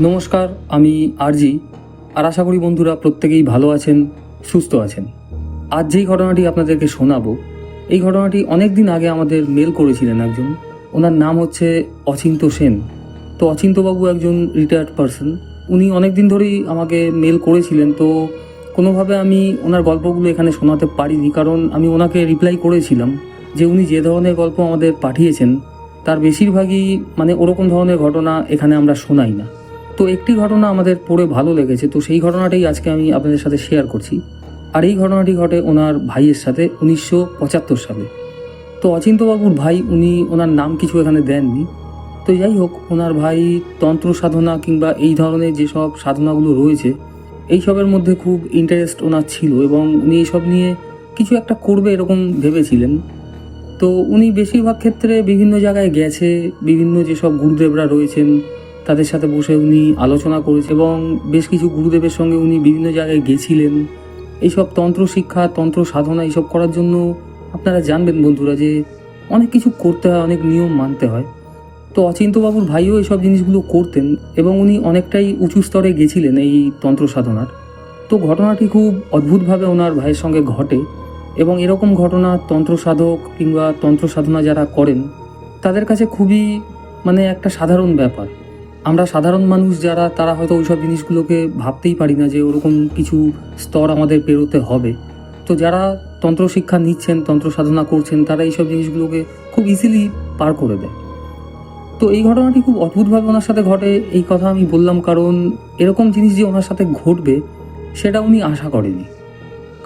নমস্কার, আমি আরজি। আর আশা করি বন্ধুরা প্রত্যেকেই ভালো আছেন, সুস্থ আছেন। আজ যেই ঘটনাটি আপনাদেরকে শোনাবো, এই ঘটনাটি অনেক দিন আগে আমাদের মেল করেছিলেন একজন। ওনার নাম হচ্ছে অচিন্ত সেন। তো অচিন্তবাবু একজন রিটায়ার্ড পারসন উনি অনেক দিন ধরেই আমাকে মেল করেছিলেন, তো কোনোভাবে আমি ওনার গল্পগুলো এখানে শোনাতে পারিনি। কারণ আমি ওনাকে রিপ্লাই করেছিলাম যে উনি যে ধরনের গল্প আমাদের পাঠিয়েছেন, তার বেশিরভাগই মানে ওরকম ধরনের ঘটনা এখানে আমরা শোনাই না। তো একটি ঘটনা আমাদের পড়ে ভালো লেগেছে, তো সেই ঘটনাটাই আজকে আমি আপনাদের সাথে শেয়ার করছি। আর এই ঘটনাটি ঘটে ওনার ভাইয়ের সাথে উনিশশো পঁচাত্তর সালে। তো অচিন্তবাবুর ভাই, উনি ওনার নাম কিছু এখানে দেননি। তো যাই হোক, ওনার ভাই তন্ত্র সাধনা কিংবা এই ধরনের যেসব সাধনাগুলো রয়েছে, এইসবের মধ্যে খুব ইন্টারেস্ট ওনার ছিল এবং উনি এইসব নিয়ে কিছু একটা করবে এরকম ভেবেছিলেন। তো উনি বেশিরভাগ ক্ষেত্রে বিভিন্ন জায়গায় গেছে, বিভিন্ন যেসব গুরুদেবরা রয়েছেন তাদের সাথে বসে উনি আলোচনা করেছে এবং বেশ কিছু গুরুদেবের সঙ্গে উনি বিভিন্ন জায়গায় গেছিলেন। এইসব তন্ত্র শিক্ষা, তন্ত্র সাধনা, এইসব করার জন্য আপনারা জানবেন বন্ধুরা যে অনেক কিছু করতে হয়, অনেক নিয়ম মানতে হয়। তো অচিন্তবাবুর ভাইও এইসব জিনিসগুলো করতেন এবং উনি অনেকটাই উঁচু স্তরে গেছিলেন এই তন্ত্র সাধনার। তো ঘটনাটি খুব অদ্ভুতভাবে ওনার ভাইয়ের সঙ্গে ঘটে এবং এরকম ঘটনা তন্ত্র সাধক কিংবা তন্ত্র সাধনা যারা করেন, তাদের কাছে খুবই মানে একটা সাধারণ ব্যাপার। আমরা সাধারণ মানুষ যারা, তারা হয়তো ওইসব জিনিসগুলোকে ভাবতেই পারি না যে ওরকম কিছু স্তর আমাদের পেরোতে হবে। তো যারা তন্ত্র শিক্ষা নিচ্ছেন, তন্ত্র সাধনা করছেন, তারা এইসব জিনিসগুলোকে খুব ইজিলি পার করে দেয়। তো এই ঘটনাটি খুব অদ্ভুতভাবে ওনার সাথে ঘটে, এই কথা আমি বললাম কারণ এরকম জিনিস যে ওনার সাথে ঘটবে, সেটা উনি আশা করেনি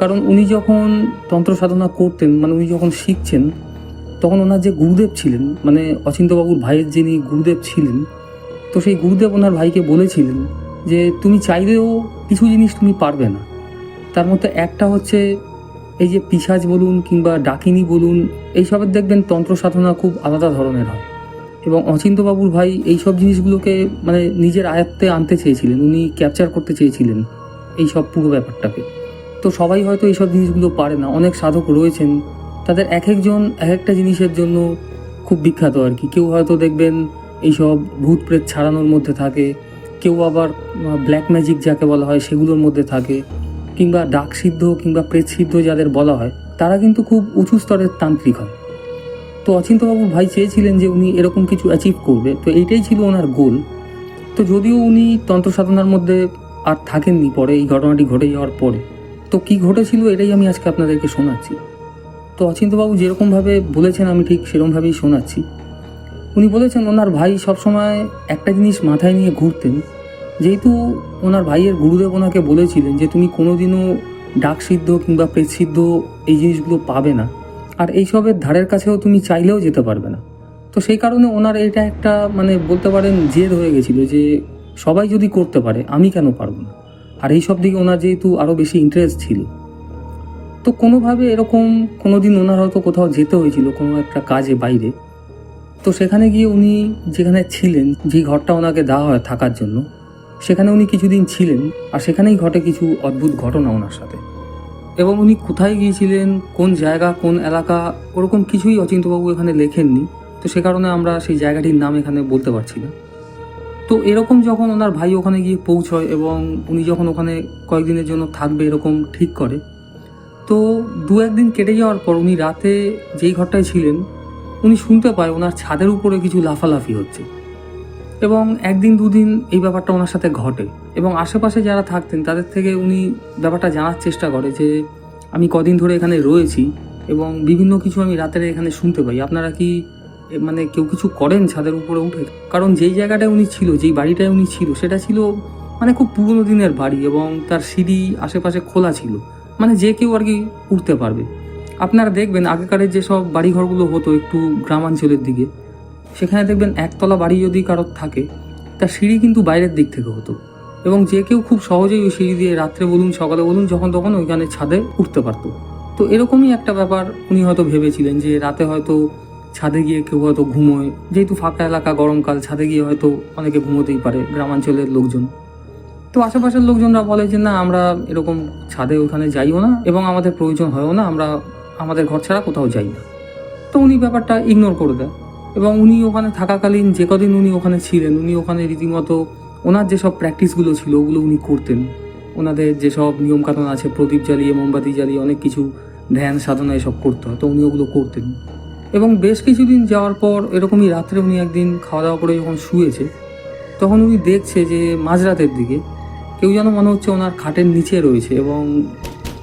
কারণ উনি যখন তন্ত্র সাধনা করতেন মানে উনি যখন শিখছেন, তখন ওনার যে গুরুদেব ছিলেন মানে অচিন্তবাবুর ভাইয়ের যিনি গুরুদেব ছিলেন তো সেই গুরুদেব ওনার ভাইকে বলেছিলেন যে, তুমি চাইলেও কিছু জিনিস তুমি পারবে না। তার মধ্যে একটা হচ্ছে এই যে পিসাজ বলুন কিংবা ডাকিনী বলুন, এইসবের দেখবেন তন্ত্র সাধনা খুব আলাদা ধরনের হয়। এবং অচিন্তবাবুর ভাই এইসব জিনিসগুলোকে মানে নিজের আয়ত্তে আনতে চেয়েছিলেন, উনি ক্যাপচার করতে চেয়েছিলেন এই সব পুরো ব্যাপারটাকে। তো সবাই হয়তো এইসব জিনিসগুলো পারে না, অনেক সাধক রয়েছেন, তাদের এক একজন এক একটা জিনিসের জন্য খুব বিখ্যাত আর কি। কেউ হয়তো দেখবেন এইসব ভূত প্রেত ছাড়ানোর মধ্যে থাকে। কেউ আবার ব্ল্যাক ম্যাজিক যাকে বলা হয়, সেগুলোর মধ্যে থাকে। কিংবা ডাক সিদ্ধ, কিংবা প্রেত সিদ্ধ যাদের বলা হয়, তারা কিন্তু খুব উঁচু স্তরের তান্ত্রিক হয়। তো অচিন্তবাবু ভাই চেয়েছিলেন যে উনি এরকম কিছু অ্যাচিভ করবে। তো এইটাই ছিল ওনার গোল তো যদিও উনি তন্ত্র সাধনার মধ্যে আর থাকেননি পরে, এই ঘটনাটি ঘটে যাওয়ার পরে। তো কি ঘটেছিল এটাই আমি আজকে আপনাদেরকে শোনাচ্ছি। তো অচিন্তবাবু যেরকমভাবে বলেছেন, আমি ঠিক সেরকমভাবেই শোনাচ্ছি। উনি বলেছেন ওনার ভাই সবসময় একটা জিনিস মাথায় নিয়ে ঘুরতেন। যেহেতু ওনার ভাইয়ের গুরুদেব ওনাকে বলেছিলেন যে, তুমি কোনোদিনও ডাক সিদ্ধ কিংবা প্রেত সিদ্ধ এই জিনিসগুলো পাবে না। আর এইসবের ধারের কাছেও তুমি চাইলেও যেতে পারবে না। তো সেই কারণে ওনার এটা একটা মানে বলতে পারেন জেদ হয়ে গেছিল যে, সবাই যদি করতে পারে, আমি কেন পারব না? আর এইসব দিকে ওনার যেহেতু আরও বেশি ইন্টারেস্ট ছিল। তো কোনোভাবে এরকম কোনো দিন ওনার হয়তো কোথাও যেতে হয়েছিল কোনো একটা কাজে বাইরে। তো সেখানে গিয়ে উনি যেখানে ছিলেন, যে ঘরটা ওনাকে দেওয়া হয় থাকার জন্য, সেখানে উনি কিছুদিন ছিলেন আর সেখানেই ঘটে কিছু অদ্ভুত ঘটনা ওনার সাথে। এবং উনি কোথায় গিয়েছিলেন, কোন জায়গা, কোন এলাকা, ওরকম কিছুই অচিন্তবাবু এখানে লেখেননি। তো সে কারণে আমরা সেই জায়গাটির নাম এখানে বলতে পারছি না। তো এরকম যখন ওনার ভাই ওখানে গিয়ে পৌঁছয় এবং উনি যখন ওখানে কয়েকদিনের জন্য থাকবে এরকম ঠিক করে, তো দু একদিন কেটে যাওয়ার পর উনি রাতে যেই ঘরটায় ছিলেন উনি শুনতে পায় ওনার ছাদের উপরে কিছু লাফালাফি হচ্ছে। এবং একদিন দুদিন এই ব্যাপারটা ওনার সাথে ঘটে। এবং আশেপাশে যারা থাকতেন, তাদের থেকে উনি ব্যাপারটা জানার চেষ্টা করে যে, আমি কদিন ধরে এখানে রয়েছি এবং বিভিন্ন কিছু আমি রাতের এখানে শুনতে পাই। আপনারা কি মানে কেউ কিছু করেন ছাদের উপরে উঠে? কারণ যেই জায়গাটায় উনি ছিল, যেই বাড়িটায় উনি ছিল, সেটা ছিল মানে খুব পুরনো দিনের বাড়ি এবং তার সিঁড়ি আশেপাশে খোলা ছিল। মানে যে কেউ আর কি উঠতে পারবে। আপনারা দেখবেন আগেকারের যেসব বাড়িঘরগুলো হতো একটু গ্রামাঞ্চলের দিকে, সেখানে দেখবেন একতলা বাড়ি যদি কারোর থাকে তার সিঁড়ি কিন্তু বাইরের দিক থেকে হতো। এবং যে কেউ খুব সহজেই ওই সিঁড়ি দিয়ে রাত্রে বলুন, সকালে বলুন, যখন তখন ওইখানে ছাদে উঠতে পারতো। তো এরকমই একটা ব্যাপার উনি হয়তো ভেবেছিলেন যে রাতে হয়তো ছাদে গিয়ে কেউ হয়তো ঘুমোয়। যেহেতু ফাঁকা এলাকা গরমকাল, ছাদে গিয়ে হয়তো অনেকে ঘুমোতেই পারে গ্রামাঞ্চলের লোকজন। তো আশেপাশের লোকজনরা বলে যে, না, আমরা এরকম ছাদে ওখানে যাইও না এবং আমাদের প্রয়োজন হয়ও না, আমরা আমাদের ঘর ছাড়া কোথাও যাই না। তো উনি ব্যাপারটা ইগনোর করে দেয় এবং উনি ওখানে থাকাকালীন যে কদিন উনি ওখানে ছিলেন, উনি ওখানে রীতিমতো ওনার যেসব প্র্যাকটিসগুলো ছিল, ওগুলো উনি করতেন। ওনাদের যেসব নিয়মকানুন আছে, প্রদীপ জ্বালিয়ে, মোমবাতি জ্বালিয়ে, অনেক কিছু ধ্যান, সাধনা এসব করতে হয়, তো উনি ওগুলো করতেন। এবং বেশ কিছুদিন যাওয়ার পর এরকমই রাত্রে উনি একদিন খাওয়া দাওয়া করে যখন শুয়েছে, তখন উনি দেখছে যে মাঝরাতের দিকে কেউ যেন মনে হচ্ছে ওনার খাটের নিচে রয়েছে এবং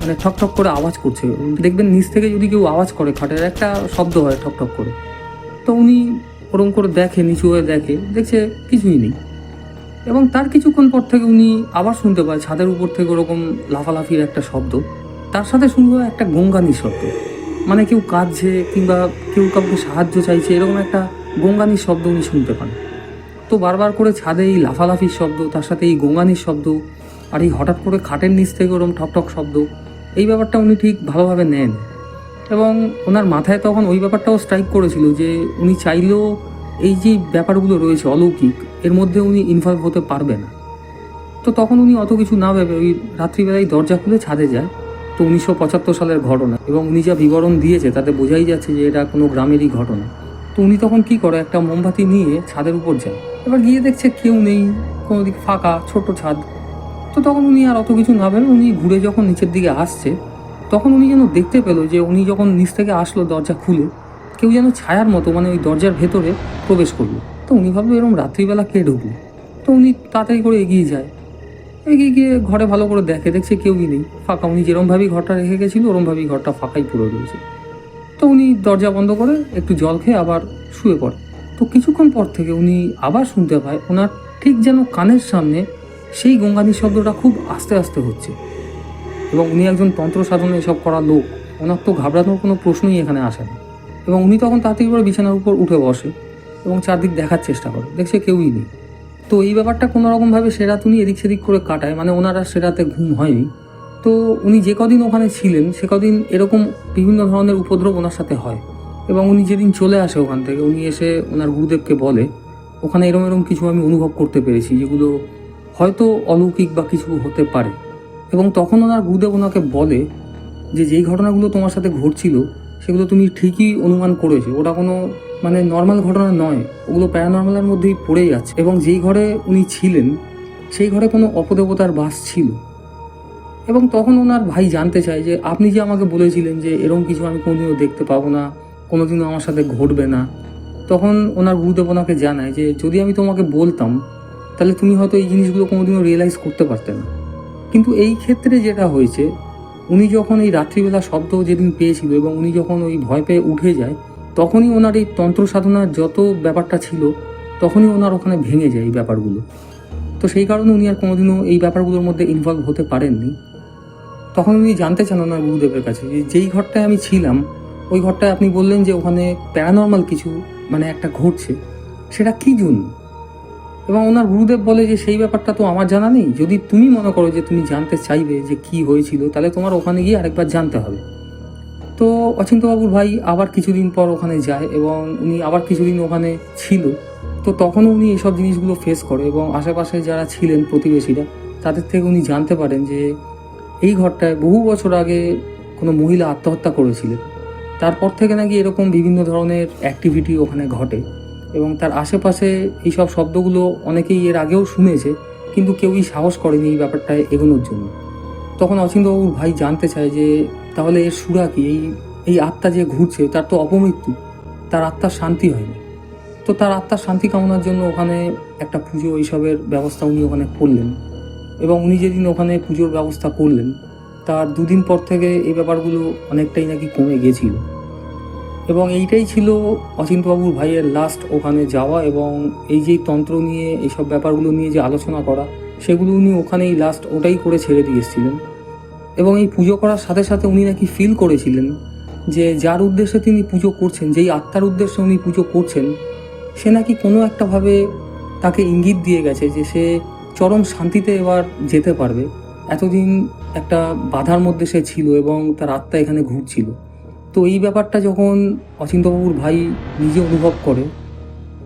মানে ঠক ঠক করে আওয়াজ করছে। দেখবেন নিচ থেকে যদি কেউ আওয়াজ করে, খাটের একটা শব্দ হয় ঠক ঠক করে। তো উনি ওরম করে দেখে, নিচু হয়ে দেখে, দেখছে কিছুই নেই। এবং তার কিছুক্ষণ পর থেকে উনি আবার শুনতে পায়, ছাদের উপর থেকে ওরকম লাফালাফির একটা শব্দ। তার সাথে শুনতে হয় একটা গঙ্গানির শব্দ। মানে কেউ কাঁদছে কিংবা কেউ কাউকে সাহায্য চাইছে, এরকম একটা গঙ্গানির শব্দ উনি শুনতে পান। তো বারবার করে ছাদে এই লাফালাফির শব্দ, তার সাথে এই গঙ্গানির শব্দ, আর এই হঠাৎ করে খাটের নিচ থেকে ওরকম ঠক ঠক শব্দ এই ব্যাপারটা উনি ঠিক ভালোভাবে নেন। এবং ওনার মাথায় তখন ওই ব্যাপারটাও স্ট্রাইক করেছিল যে উনি চাইলেও এই যে ব্যাপারগুলো রয়েছে অলৌকিক, এর মধ্যে উনি ইনভলভ হতে পারবে না। তো তখন উনি অত কিছু না ভেবে ওই রাত্রিবেলায় দরজা খুলে ছাদে যায়। তো উনিশশো পঁচাত্তর সালের ঘটনা এবং উনি যা বিবরণ দিয়েছে তাতে বোঝাই যাচ্ছে যে এটা কোনো গ্রামেরই ঘটনা। তো উনি তখন কি করে, একটা মোমবাতি নিয়ে ছাদের উপর যায়। এবার গিয়ে দেখছে কেউ নেই, কোনো দিক ফাঁকা ছোট ছাদ। তো তখন উনি আর অত কিছু না। ভেবে উনি ঘুরে যখন নিচের দিকে আসছে, তখন উনি যেন দেখতে পেল যে উনি যখন নিচ থেকে আসলো দরজা খুলে, কেউ যেন ছায়ার মতো মানে ওই দরজার ভেতরে প্রবেশ করল। তো উনি ভাবলো এরকম রাত্রিবেলা কে ঢুকলো? তো উনি তাড়াতাড়ি করে এগিয়ে যায়। এগিয়ে গিয়ে ঘরে ভালো করে দেখে, দেখছে কেউই নেই। ফাঁকা উনি যেরমভাবেই ঘরটা রেখে গেছিল, ওরমভাবেই ঘরটা ফাঁকাই পুরো রয়েছে। তো উনি দরজা বন্ধ করে একটু জল খেয়ে আবার শুয়ে পড়ে। তো কিছুক্ষণ পর থেকে উনি আবার শুনতে পায়, ওনার ঠিক যেন কানের সামনে সেই গঙ্গানির শব্দটা খুব আস্তে আস্তে হচ্ছে। এবং উনি একজন তন্ত্র সাধনা এসব করা লোক, ওনার তো ঘাবড়ানোর কোনো প্রশ্নই এখানে আসে না। এবং উনি তখন তাড়াতাড়ি করে বিছানার উপর উঠে বসে এবং চারদিক দেখার চেষ্টা করে, দেখছে কেউই নেই। তো এই ব্যাপারটা কোনো রকমভাবে উনি এদিক সেদিক করে কাটায় মানে ওনার সে রাতে ঘুম হয়নি। তো উনি যে কদিন ওখানে ছিলেন, সে কদিন এরকম বিভিন্ন ধরনের উপদ্রব ওনার সাথে হয়। এবং উনি যেদিন চলে আসে ওখান থেকে, উনি এসে ওনার গুরুদেবকে বলে, ওখানে এরম এরম কিছু আমি অনুভব করতে পেরেছি, যেগুলো হয়তো অলৌকিক বা কিছু হতে পারে। এবং তখন ওনার গুরুদেব ওনাকে বলে যে, যেই ঘটনাগুলো তোমার সাথে ঘটছিল, সেগুলো তুমি ঠিকই অনুমান করেছ। ওটা কোনো মানে নর্মাল ঘটনা নয়। ওগুলো প্যারানর্মালের মধ্যেই পড়েই আছে। এবং যেই ঘরে উনি ছিলেন, সেই ঘরে কোনো অপদেবতার বাস ছিল। এবং তখন ওনার ভাই জানতে চায় যে, আপনি যে আমাকে বলেছিলেন যে, এরকম কিছু আমি কোনোদিনও দেখতে পাবো না, কোনোদিনও আমার সাথে ঘটবে না। তখন ওনার গুরুদেব ওনাকে জানায় যে, যদি আমি তোমাকে বলতাম তাহলে তুমি হয়তো এই জিনিসগুলো কোনোদিনও রিয়েলাইজ করতে পারতে না। কিন্তু এই ক্ষেত্রে যেটা হয়েছে, উনি যখন এই রাত্রিবেলা শব্দ যেদিন পেয়েছিল এবং উনি যখন ওই ভয় পেয়ে উঠে যায়, তখনই ওনার এই তন্ত্র সাধনার যত ব্যাপারটা ছিল, তখনই ওনার ওখানে ভেঙে যায় এই ব্যাপারগুলো। তো সেই কারণে উনি আর কোনোদিনও এই ব্যাপারগুলোর মধ্যে ইনভলভ হতে পারেননি। তখন উনি জানতে চান ওনার গুরুদেবের কাছে যে যেই ঘরটায় আমি ছিলাম, ওই ঘরটায় আপনি বললেন যে ওখানে প্যারানর্মাল কিছু মানে একটা ঘটছে, সেটা কী জন্য? এবং ওনার গুরুদেব বলে যে, সেই ব্যাপারটা তো আমার জানা নেই। যদি তুমি মনে করো যে, তুমি জানতে চাইবে যে, কি হয়েছিল, তাহলে তোমার ওখানে গিয়ে আরেকবার জানতে হবে। তো অচিন্তবাবুর ভাই আবার কিছুদিন পর ওখানে যায় এবং উনি আবার কিছুদিন ওখানে ছিল। তো তখনও উনি এসব জিনিসগুলো ফেস করে এবং আশেপাশে যারা ছিলেন প্রতিবেশীরা, তাদের থেকে উনি জানতে পারেন যে, এই ঘরটায় বহু বছর আগে কোনো মহিলা আত্মহত্যা করেছিলেন। তারপর থেকে নাকি এরকম বিভিন্ন ধরনের অ্যাক্টিভিটি ওখানে ঘটে। এবং তার আশেপাশে এই সব শব্দগুলো অনেকেই এর আগেও শুনেছে, কিন্তু কেউই সাহস করেনি এই ব্যাপারটায় এগোনোর জন্য। তখন অচিন্তবাবুর ভাই জানতে চায় যে, তাহলে এর সুরা কি? এই এই আত্মা যে ঘুরছে, তার তো অপমৃত্যু। তার আত্মার শান্তি হয়নি। তো তার আত্মার শান্তি কামনার জন্য ওখানে একটা পুজো এইসবের ব্যবস্থা উনি ওখানে করলেন। এবং উনি যেদিন ওখানে পুজোর ব্যবস্থা করলেন, তার দুদিন পর থেকে এই ব্যাপারগুলো অনেকটাই নাকি কমে গেছিল। এবং এইটাই ছিল অচিন্তবাবুর ভাইয়ের লাস্ট ওখানে যাওয়া এবং এই যে তন্ত্র নিয়ে এইসব ব্যাপারগুলো নিয়ে যে আলোচনা করা, সেগুলো উনি ওখানেই লাস্ট ওটাই করে ছেড়ে দিয়ে এসেছিলেন এবং এই পুজো করার সাথে সাথে উনি নাকি ফিল করেছিলেন যে যার উদ্দেশ্যে তিনি পুজো করছেন, যেই আত্মার উদ্দেশ্যে উনি পুজো করছেন, সে নাকি কোনো একটাভাবে তাকে ইঙ্গিত দিয়ে গেছে যে সে চরম শান্তিতে এবার যেতে পারবে। এতদিন একটা বাধার মধ্যে সে ছিল এবং তার আত্মা এখানে ঘুরছিল। তো এই ব্যাপারটা যখন অচিন্তবাবুর ভাই নিজে অনুভব করে,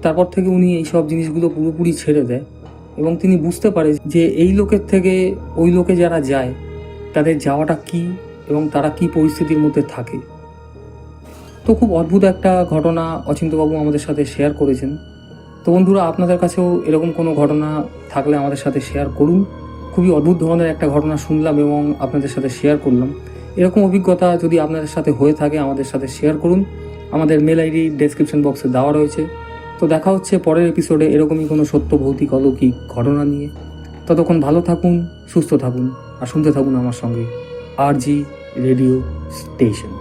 তারপর থেকে উনি এই সব জিনিসগুলো পুরোপুরি ছেড়ে দেয় এবং তিনি বুঝতে পারে যে এই লোকের থেকে ওই লোকে যারা যায়, তাদের যাওয়াটা কি এবং তারা কি পরিস্থিতির মধ্যে থাকে। তো খুব অদ্ভুত একটা ঘটনা অচিন্তবাবু আমাদের সাথে শেয়ার করেছেন। তো বন্ধুরা, আপনাদের কাছেও এরকম কোনো ঘটনা থাকলে আমাদের সাথে শেয়ার করুন। খুবই অদ্ভুত ধরনের একটা ঘটনা শুনলাম এবং আপনাদের সাথে শেয়ার করলাম। এরকম অভিজ্ঞতা যদি আপনাদের সাথে হয়ে থাকে, আমাদের সাথে শেয়ার করুন। আমাদের মেল আইডি ডেসক্রিপশন বক্সে দেওয়া রয়েছে। তো দেখা হচ্ছে পরের এপিসোডে এরকমই কোনো সত্য, ভৌতিক, অলৌকিক ঘটনা নিয়ে। ততক্ষণ ভালো থাকুন, সুস্থ থাকুন, আর শুনতে থাকুন আমার সঙ্গে আর জি রেডিও স্টেশন